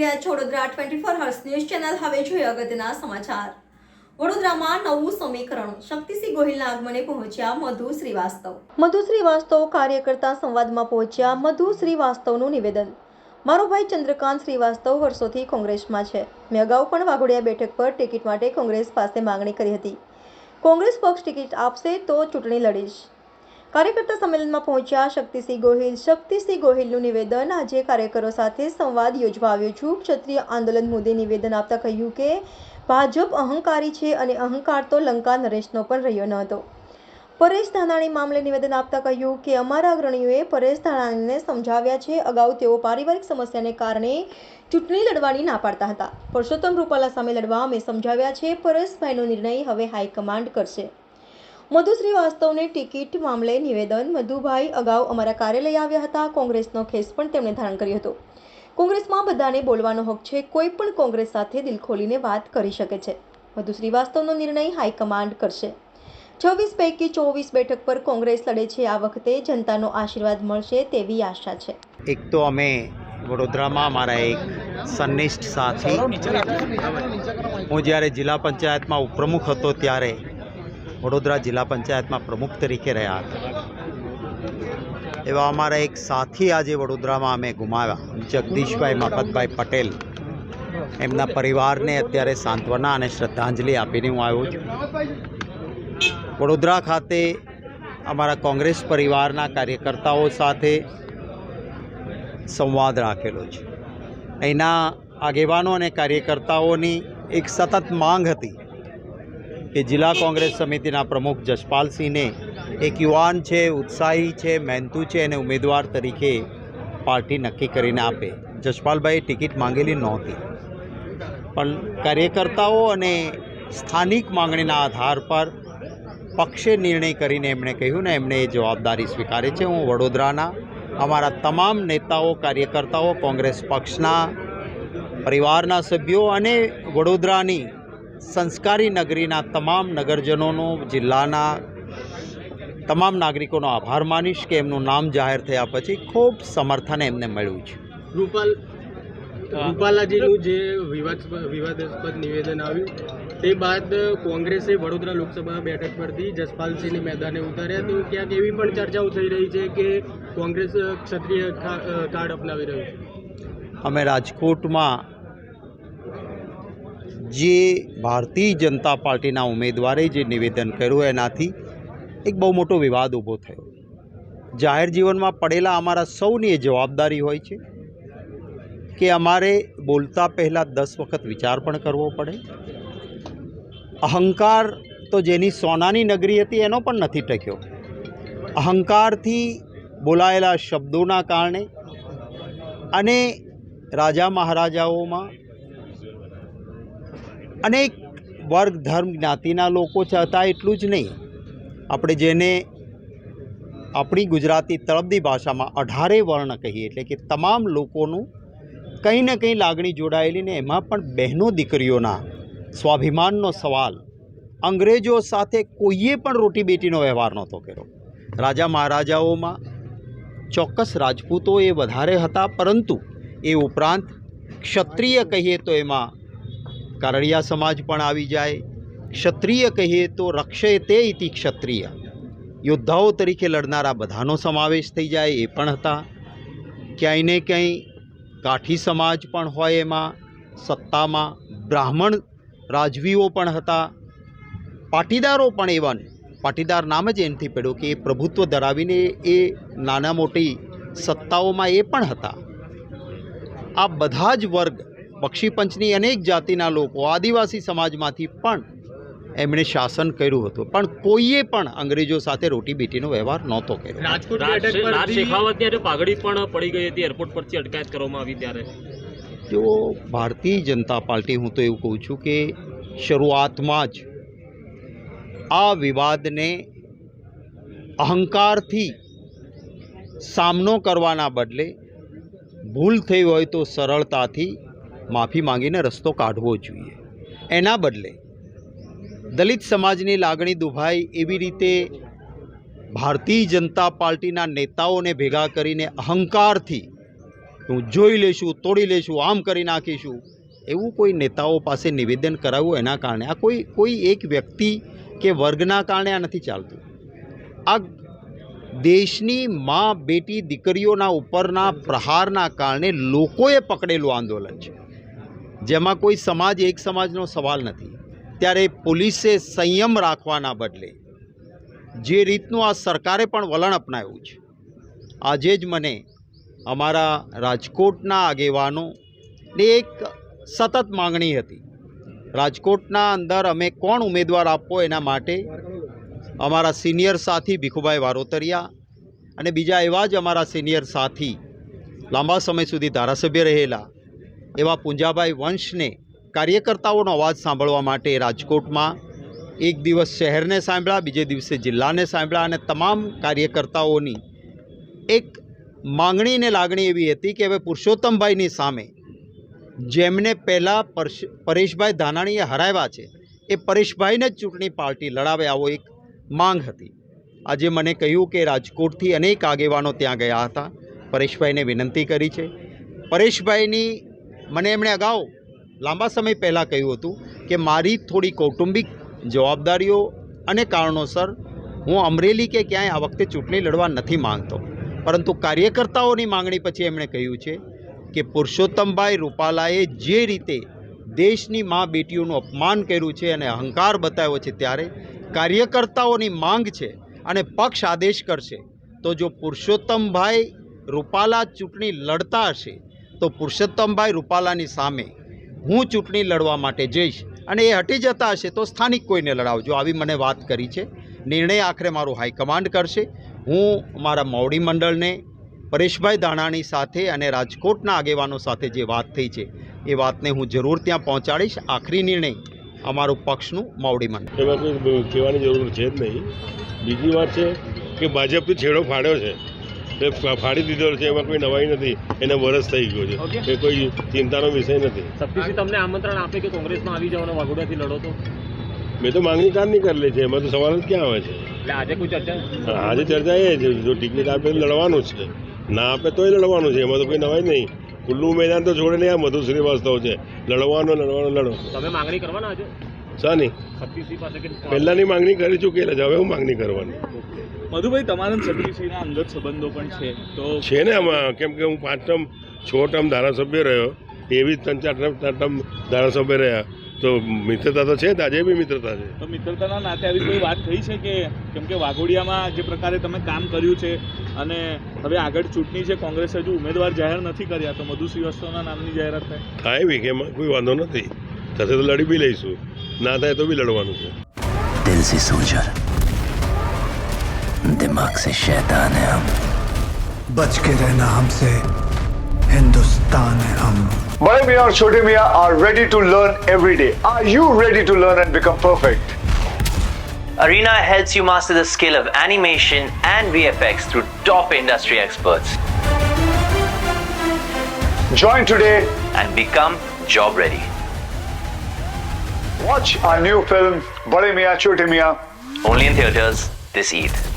રહ્યા છો Vadodara twenty four hours news channel હવે જોઈએ અગત્યના સમાચાર. વડોદરામાં નવું સમીકરણ. શક્તિસિંહ ગોહિલના આગમને પહોંચ્યા મધુ શ્રીવાસ્તવ. મધુ શ્રીવાસ્તવ કાર્યકર્તા સંવાદમાં પહોંચ્યા મધુ શ્રીવાસ્તવનું નિવેદન. મારો ભાઈ ચંદ્રકાંત શ્રીવાસ્તવ વર્ષોથી કોંગ્રેસમાં છે. મેં અગાઉ પણ વાઘોડિયા બેઠક પર ટિકિટ માટે કોંગ્રેસ પાસે માંગણી કરી હતી. કોંગ્રેસ પક્ષ ટિકિટ આપશે તો ચૂંટણી લડીશ. કાર્યકર્તા સંમેલનમાં પહોંચ્યા શક્તિસિંહ ગોહિલ. શક્તિસિંહ ગોહિલનું નિવેદન આજે કાર્યકરો સાથે સંવાદ યોજવા આવ્યો છું. ક્ષત્રિય આંદોલન મુદ્દે નિવેદન આપતા કહ્યું કે, ભાજપ અહંકારી છે અને અહંકાર તો લંકા નરેશનો પણ રહ્યો ન હતો. પરેશ ધાનાણી મામલે નિવેદન આપતા કહ્યું કે, અમારા અગ્રણીઓએ પરેશ ધાનાણીને સમજાવ્યા છે. અગાઉ તેઓ પારિવારિક સમસ્યાને કારણે ચૂંટણી લડવાની ના પાડતા હતા. પરસોત્તમ રૂપાલા સામે લડવા અમે સમજાવ્યા છે. પરેશભાઈનો નિર્ણય હવે હાઈકમાન્ડ કરશે. મધુ શ્રીવાસ્તવને ટિકિટ મામલે નિવેદન મધુભાઈ અગાઉ અમારા કાર્યાલય આવ્યા હતા. કોંગ્રેસનો ખેસ પણ તેમણે ધારણ કર્યો હતો. કોંગ્રેસમાં બધાને બોલવાનો હક છે. કોઈ પણ કોંગ્રેસ સાથે દિલ ખોલીને વાત કરી શકે છે. મધુ શ્રીવાસ્તવનો નિર્ણય હાઈકમાન્ડ કરશે. છવ્વીસ પૈકી ચોવીસ બેઠક પર કોંગ્રેસ લડે છે. આ વખતે જનતાનો આશીર્વાદ મળશે તેવી આશા છે. એક તો અમે વડોદરામાં મારા એક સન્નિષ્ઠ સાથી. હું જ્યારે જિલ્લા પંચાયતમાં ઉપપ્રમુખ હતો ત્યારે વડોદરા જિલ્લા પંચાયતમાં પ્રમુખ તરીકે રહ્યા હતા. એવા અમારા એક સાથી આજે વડોદરામાં અમે ગુમાવ્યા. જગદીશભાઈ મફતભાઈ પટેલ. એમના પરિવારને અત્યારે સાંત્વના અને શ્રદ્ધાંજલિ આપીને હું આવ્યો છું. વડોદરા ખાતે અમારા કોંગ્રેસ પરિવારના કાર્યકર્તાઓ સાથે સંવાદ રાખેલો છે. અહીંના આગેવાનો અને કાર્યકર્તાઓની એક સતત માંગ હતી કે જિલ્લા કોંગ્રેસ સમિતિના પ્રમુખ જસપાલસિંહને એક યુવાન છે, ઉત્સાહી છે, મહેનતુ છે અને ઉમેદવાર તરીકે પાર્ટી નક્કી કરીને આપે. જસપાલભાઈએ ટિકિટ માંગેલી નહોતી. પણ કાર્યકર્તાઓ અને સ્થાનિક માંગણીના આધાર પર પક્ષે નિર્ણય કરીને એમણે કહ્યું ને એમણે એ જવાબદારી સ્વીકારી છે. હું વડોદરાના અમારા તમામ નેતાઓ, કાર્યકર્તાઓ, કોંગ્રેસ પક્ષના પરિવારના સભ્યો અને વડોદરાની સંસ્કારી નગરીના તમામ નગરજનોનો જિલ્લાના તમામ નાગરિકોનો આભાર માનીશ કે એમનું નામ જાહેર થયા પછી ખૂબ સમર્થન એમને મળ્યું છે. રૂપાલ રૂપાલાજીનું જે વિવાદ વિવાદાસ્પદ નિવેદન આવ્યું તે બાદ કોંગ્રેસે વડોદરા લોકસભા બેઠક પરથી જસપાલસિંહને મેદાને ઉતાર્યા. તો ક્યાંક એવી પણ ચર્ચાઓ થઈ રહી છે કે કોંગ્રેસ ક્ષત્રિય કાર્ડ અપનાવી રહ્યું છે. અમે રાજકોટમાં જે ભારતીય જનતા પાર્ટીના ઉમેદવારે જે નિવેદન કર્યું એનાથી એક બહુ મોટો વિવાદ ઊભો થયો. જાહેર જીવનમાં પડેલા અમારા સૌની એ જવાબદારી હોય છે કે અમારે બોલતા પહેલાં દસ વખત વિચાર પણ કરવો પડે. અહંકાર તો જેની સોનાની નગરી હતી એનો પણ નથી ટક્યો. અહંકારથી બોલાયેલા શબ્દોના કારણે અને રાજા મહારાજાઓમાં અનેક વર્ગ, ધર્મ, જ્ઞાતિના લોકો છે, હતા એટલું જ નહીં. આપણે જેને આપણી ગુજરાતી તળપદી ભાષામાં અઢારે વર્ણ કહીએ એટલે કે તમામ લોકોનું કંઈ ને કંઈ લાગણી જોડાયેલી ને એમાં પણ બહેનો દીકરીઓના સ્વાભિમાનનો સવાલ. અંગ્રેજો સાથે કોઈએ પણ રોટી બેટીનો વ્યવહાર નહોતો કર્યો. રાજા મહારાજાઓમાં ચોક્કસ રાજપૂતો એ વધારે હતા, પરંતુ એ ઉપરાંત ક્ષત્રિય કહીએ તો એમાં કારડિયા સમાજ પણ આવી જાય. ક્ષત્રિય કહીએ તો રક્ષય તે ઇતિ ક્ષત્રિય. યોદ્ધાઓ તરીકે લડનારા બધાનો સમાવેશ થઈ જાય એ પણ હતા. ક્યાંય ને ક્યાંય કાઠી સમાજ પણ હોય એમાં, સત્તામાં બ્રાહ્મણ રાજવીઓ પણ હતા. પાટીદારો પણ એવા પાટીદાર નામ જ એમથી પડ્યું કે એ પ્રભુત્વ ધરાવીને એ નાના મોટી સત્તાઓમાં એ પણ હતા. આ બધા જ વર્ગ બક્ષીપંચની અનેક જાતિના લોકો આદિવાસી સમાજમાંથી પણ એમણે શાસન કર્યું હતું. પણ કોઈએ પણ અંગ્રેજો સાથે રોટી બેટીનો વ્યવહાર નહોતો કર્યો. રાજકોટ પાઘડી પણ પડી ગઈ હતી. એરપોર્ટ પરથી અટકાયત કરવામાં આવી ત્યારે. જો ભારતીય જનતા પાર્ટી હું તો એવું કહું છું કે શરૂઆતમાં જ આ વિવાદને અહંકારથી સામનો કરવાના બદલે ભૂલ થઈ હોય તો સરળતાથી માફી માંગીને રસ્તો કાઢવો જોઈએ. એના બદલે દલિત સમાજની લાગણી દુભાઈ એવી રીતે ભારતીય જનતા પાર્ટીના નેતાઓને ભેગા કરીને અહંકારથી હું જોઈ લેશું તોડી લેશું આમ કરી નાખીશું, એવું કોઈ નેતાઓ પાસે નિવેદન કરાવવું એના કારણે? આ કોઈ કોઈ એક વ્યક્તિ કે વર્ગના કારણે આ નથી ચાલતું? આ દેશની મા, બેટી, દીકરીઓના ઉપરના પ્રહારના કારણે લોકોએ પકડેલું આંદોલન છે. જેમાં કોઈ સમાજ, એક સમાજનો સવાલ નથી. ત્યારે પોલીસે સંયમ રાખવાના બદલે જે રીતનું આ સરકારે પણ વલણ અપનાવ્યું છે, આજે જ મને અમારા રાજકોટના આગેવાનો એક સતત માંગણી હતી. રાજકોટના અંદર અમે કોણ ઉમેદવાર આપવો એના માટે? અમારા સિનિયર સાથી ભીખુભાઈ વારોતરિયા અને બીજા એવા જ અમારા સિનિયર સાથી લાંબા સમય સુધી ધારાસભ્ય રહેલા એવા પૂંજાભાઈ વંશને કાર્યકર્તાઓનો અવાજ સાંભળવા માટે રાજકોટમાં એક દિવસ શહેરને સાંભળ્યા, બીજે દિવસે જિલ્લાને સાંભળ્યા અને તમામ કાર્યકર્તાઓની એક માંગણી ને લાગણી એવી હતી કે હવે પુરુષોત્તમભાઈની સામે જેમને પહેલાં પરશ, પરેશભાઈ ધાનાણીએ હરાવ્યા છે, એ પરેશભાઈને જ ચૂંટણી પાર્ટી લડાવે આવો એક માંગ હતી. આજે મને કહ્યું કે રાજકોટથી અનેક આગેવાનો ત્યાં ગયા હતા. પરેશભાઈને વિનંતી કરી છે. પરેશભાઈની મને એમણે અગાઉ લાંબા સમય પહેલાં કહ્યું હતું કે મારી થોડી કૌટુંબિક જવાબદારીઓ અને કારણોસર હું અમરેલી કે ક્યાંય આ વખતે ચૂંટણી લડવા નથી માંગતો. પરંતુ કાર્યકર્તાઓની માંગણી પછી એમણે કહ્યું છે કે પુરુષોત્તમભાઈ રૂપાલાએ જે રીતે દેશની મા બેટીઓનું અપમાન કર્યું છે અને અહંકાર બતાવ્યો છે ત્યારે કાર્યકર્તાઓની માંગ છે અને પક્ષ આદેશ કરશે, તો જો પુરુષોત્તમભાઈ રૂપાલા ચૂંટણી લડતા હશે તો પુરુષોત્તમભાઈ રૂપાલાની સામે હું ચૂંટણી લડવા માટે જઈશ અને એ હટી જતા હશે તો સ્થાનિક કોઈને લડાવજો આવી મને વાત કરી છે. નિર્ણય આખરે મારું હાઈકમાન્ડ કરશે. હું મારા મોવડી મંડળને, પરેશભાઈ દાણાની સાથે અને રાજકોટના આગેવાનો સાથે જે વાત થઈ છે, એ વાતને હું જરૂર ત્યાં પહોંચાડીશ. આખરી નિર્ણય અમારું પક્ષનું મોવડી મંડળ. એમાં કહેવાની જરૂર છે જ નહીં. બીજી વાત છે કે ભાજપથી છેડો ફાડ્યો છે. એ ફાડી દીધો છે એમાં કોઈ નવાઈ નથી. એને વરસ થઈ ગયો છે. એ કોઈ ચિંતાનો વિષય નથી. શક્તિસિંહ તમને આમંત્રણ આપે કે કોંગ્રેસમાં આવી જવાનો વાઘોડાથી લડો તો? મેં તો માંગણી કારની કરેલી છે. એમાં તો સવાલ જ ક્યાં આવે છે? આજે કોઈ ચર્ચા? આજે ચર્ચા એ છે. જો ટિકિટ આપે લડવાનું છે. ના આપે તોય લડવાનું છે. એમાં તો કોઈ નવાઈ નહીં. ખુલ્લું મેદાન તો છોડે નહીં આ મધુ શ્રીવાસ્તવ છે. લડવાનો લડવાનો લડો. તમે માંગણી કરવાના આજે? શાની પહેલાંની માંગણી કરી ચૂકેલા છે હવે હું માંગણી કરવાની. મધુભાઈ તમારા અને શક્તિસિંહના અંગત સંબંધો પણ છે તો છે ને આમાં કેમ કે હું પાંચ ટર્મ છ ટર્મ ધારાસભ્ય રહ્યો એવી જ ત્રણ ચાર ટર્મ ચાર ટર્મ ધારાસભ્ય રહ્યા. તો મિત્રતા તો છે જ આજે બી મિત્રતા છે. તો મિત્રતાના નાતે આવી કોઈ વાત થઈ છે કે કેમ કે વાઘોડિયામાં જે પ્રકારે તમે કામ કર્યું છે અને હવે આગળ ચૂંટણી છે કોંગ્રેસ હજુ ઉમેદવાર જાહેર નથી કર્યા તો મધુ શ્રીવાસ્તવના નામની જાહેરાત થાય. થાય બી કે કોઈ વાંધો નથી. થશે તો લડી બી લઈશું. ના થાય તો બી લડવાનું છે दिल से सोचा दिमाग से शैतान है हम बच के रहना हमसे हिंदुस्तान है हम Bade Mian और Chote Mian are ready to learn every day. Are you ready to learn and become perfect? Arena helps you master the skill of animation and VFX through top industry experts Join today. and become job ready. Watch our new film Bade Mian Chote Mian Only in theaters this Eid.